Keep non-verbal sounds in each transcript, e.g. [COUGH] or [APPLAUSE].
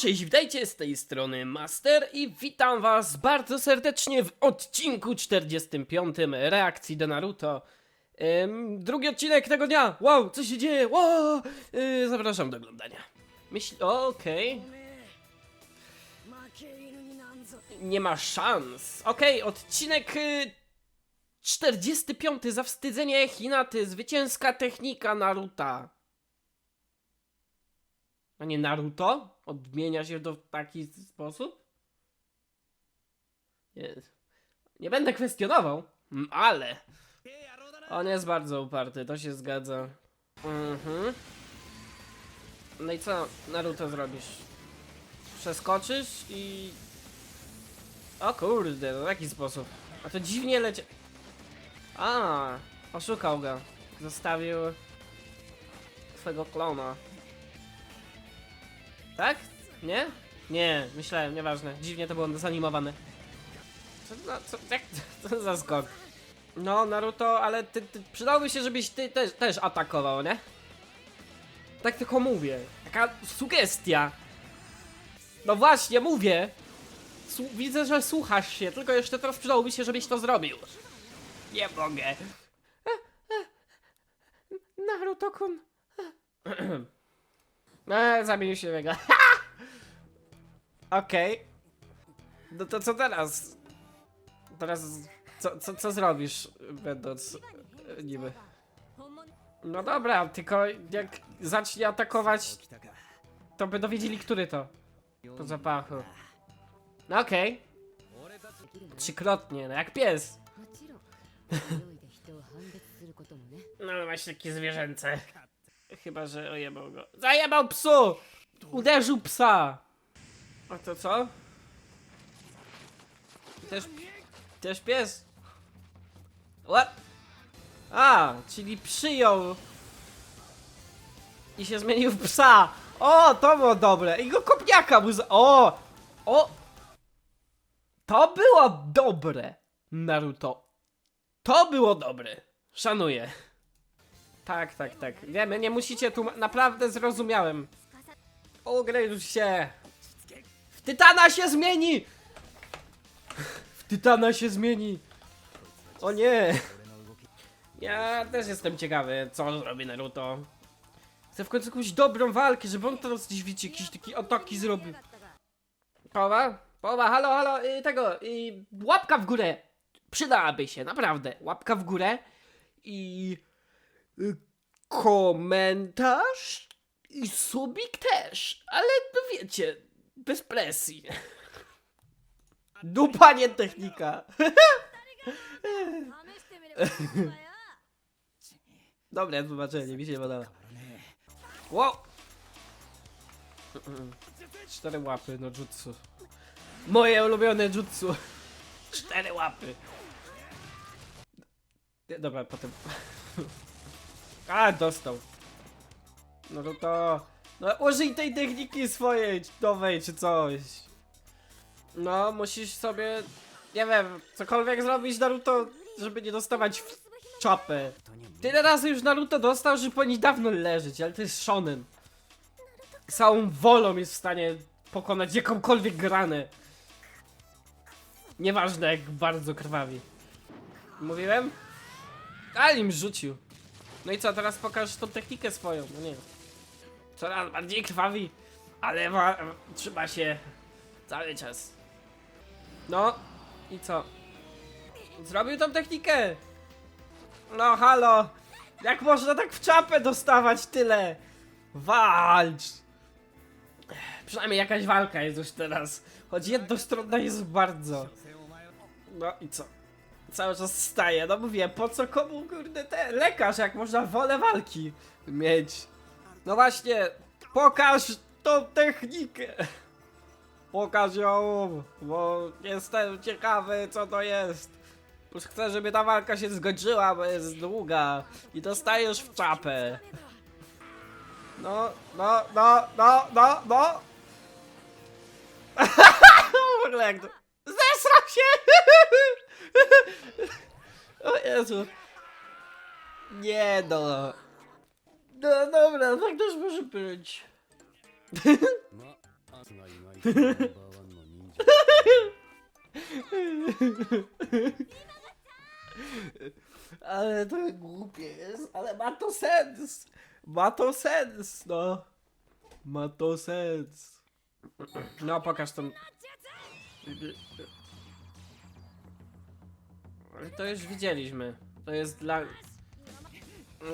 Cześć, witajcie z tej strony Master i witam was bardzo serdecznie w odcinku 45 reakcji do Naruto. Ym, drugi odcinek tego dnia! Wow, co się dzieje? Wow! Yy, zapraszam do oglądania. Myśl... okej. Nie ma szans. Okej, odcinek... y, 45. Zawstydzenie Hinaty. Zwycięska technika Naruta. A nie Naruto? Odmienia się to w taki sposób? Nie, nie będę kwestionował, mm, ale on jest bardzo uparty, to się zgadza. Mhm. No i co Naruto zrobisz? Przeskoczysz i o kurde, no w jaki sposób? A to dziwnie lecie... A, oszukał go. Zostawił swego klona. Tak? Nie? Nie, myślałem, nieważne. Dziwnie to było zanimowane. Co, za- co, jak, [LAUGHS] co za skok? No, Naruto, ale ty, ty, przydałoby się, żebyś ty też, też atakował, nie? Tak tylko mówię. Taka sugestia. No właśnie, mówię. Słu- widzę, że słuchasz się, tylko jeszcze teraz przydałoby się, żebyś to zrobił. Nie mogę. Naruto-kun. Eee, [CLEARS THROAT] zamienił się w jego. [LAUGHS] Okej. No to co teraz? Teraz co, co, co zrobisz, będąc e, niby? 本物 No dobra, tylko jak zacznie atakować, to by dowiedzieli, który to. Po zapachu. No okej. Trzykrotnie, no jak pies. もちろん匂いで人を判別することもね No właśnie takie zwierzęce. Chyba, że ojebał go. Zajebał psu! Uderzył psa! A to co? Też, też pies? What? A, czyli przyjął i się zmienił w psa. O, to było dobre. I go kopniaka mu za... O! O! To było dobre, Naruto. To było dobre. Szanuję. Tak, tak, tak. Wiemy, nie musicie tu. Naprawdę zrozumiałem. Ugryź się. Tytana się zmieni! W Tytana się zmieni! O nie! Ja też jestem ciekawy, co zrobi Naruto. Chcę w końcu jakąś dobrą walkę, żeby on teraz gdzieś, wiecie, jakieś takie ataki zrobił. Połowa? Połowa, halo, halo, y, tego, y, łapka w górę! Przydałaby się, naprawdę. Łapka w górę i y, komentarz i subik też, ale no wiecie, bez presji. [LAUGHS] Dupa, nie technika. Dobre tłumaczenie, mi się podoba. Wow! Cztery łapy no jutsu. Moje ulubione jutsu. Cztery łapy. Dobra, potem... A, dostał. No to to... No użyj tej techniki swojej, nowej, czy coś. No, musisz sobie. Nie wiem, cokolwiek zrobić Naruto, żeby nie dostawać w czapę. Tyle razy już Naruto dostał, że powinien dawno leżeć, ale to jest shonen. Całą wolą jest w stanie pokonać jakąkolwiek granę. Nieważne jak bardzo krwawi. Mówiłem? Ale im rzucił. No i co, teraz pokaż tą technikę swoją, no nie. Coraz bardziej krwawi, ale ma, trzyma się cały czas. No i co? Zrobił tą technikę! No halo! Jak można tak w czapę dostawać tyle? Walcz! Przynajmniej jakaś walka jest już teraz. Choć jednostronna jest bardzo. No i co? Cały czas staje. No mówię, po co komu kurde te lekarz, jak można wolę walki mieć? No właśnie, pokaż tą technikę! Pokaż ją, bo jestem ciekawy co to jest. Już chcę, żeby ta walka się skończyła, bo jest długa i dostajesz w czapę. No, no, no, no, no, no. [LAUGHS] w ogóle jak to... Zesrał się! [LAUGHS] o Jezu. Nie no. No dobra, tak też może być. つが意外とナンバーワンの忍者 Ale to głupie jest, ale ma to sens. Ma to sens, no. Ma to sens. No, pokaż tą... Ale to już widzieliśmy. To jest dla...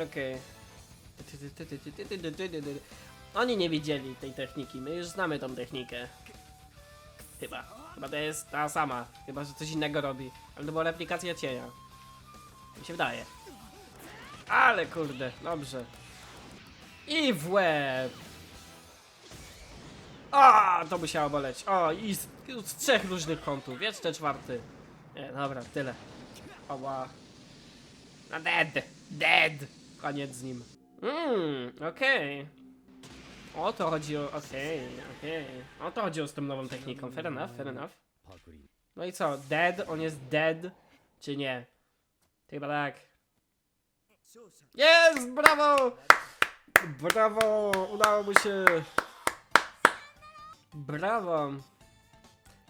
Okej. Oni nie widzieli tej techniki, my już znamy tą technikę. Chyba. Chyba to jest ta sama. Chyba, że coś innego robi. Ale to była replikacja cienia. Mi się wydaje. Ale kurde, dobrze. I w łeb. A, to musiało boleć. O, i z, z trzech różnych kątów. Jeszcze czwarty. Nie, dobra, tyle. Oła. No dead. Dead. Koniec z nim. Mmm, okej. O to chodzi o... okej, okej. O to chodzi o z tą nową techniką. Fair enough, fair enough. No i co? Dead? On jest dead? Czy nie? Chyba tak. Jest! Brawo! Brawo! Udało mu się! Brawo!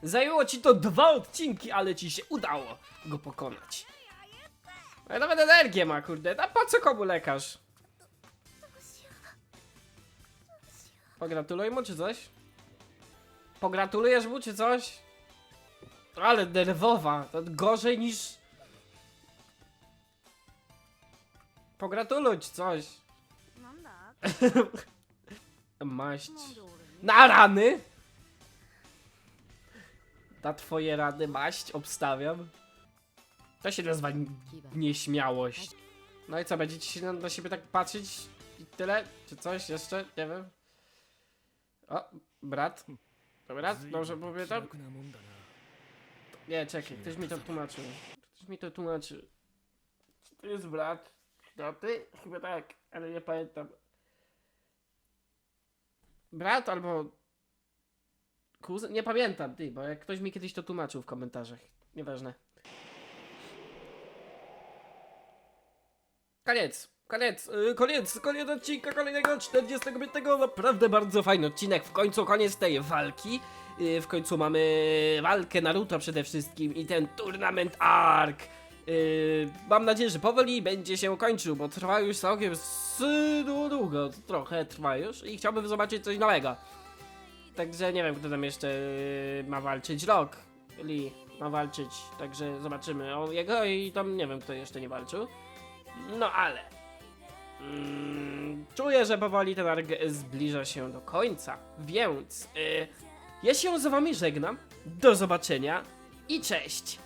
Zajęło ci to dwa odcinki, ale ci się udało go pokonać. Ale nawet energię ma, kurde. A po co komu lekarz? Pogratuluj mu czy coś? Pogratulujesz mu czy coś? Ale nerwowa, to gorzej niż... Pogratuluj coś. [LAUGHS] Maść. Na rany! Na twoje rany maść obstawiam. To się nazywa nieśmiałość. No i co, będziecie się na, na siebie tak patrzeć i tyle? Czy coś jeszcze? Nie wiem. O, brat. To brat? Dobrze pamiętam? Nie, czekaj, ktoś mi to tłumaczył. Ktoś mi to tłumaczy. Czy to jest brat? No ty? Chyba tak, ale nie pamiętam. Brat albo... Kuzyn? Nie pamiętam, ty, bo jak ktoś mi kiedyś to tłumaczył w komentarzach. Nieważne. Koniec koniec, yy, koniec, koniec odcinka kolejnego 45. Naprawdę bardzo fajny odcinek. W końcu koniec tej walki. Yy, w końcu mamy walkę Naruto przede wszystkim i ten Tournament Arc. Yy, mam nadzieję, że powoli będzie się kończył, bo trwa już całkiem długo, trochę trwa już i chciałbym zobaczyć coś nowego. Także nie wiem, kto tam jeszcze ma walczyć. Rock Lee ma walczyć, także zobaczymy o jego i tam nie wiem, kto jeszcze nie walczył. No ale. Mm, czuję, że powoli ten ark zbliża się do końca, więc y, ja się z wami żegnam. Do zobaczenia i cześć!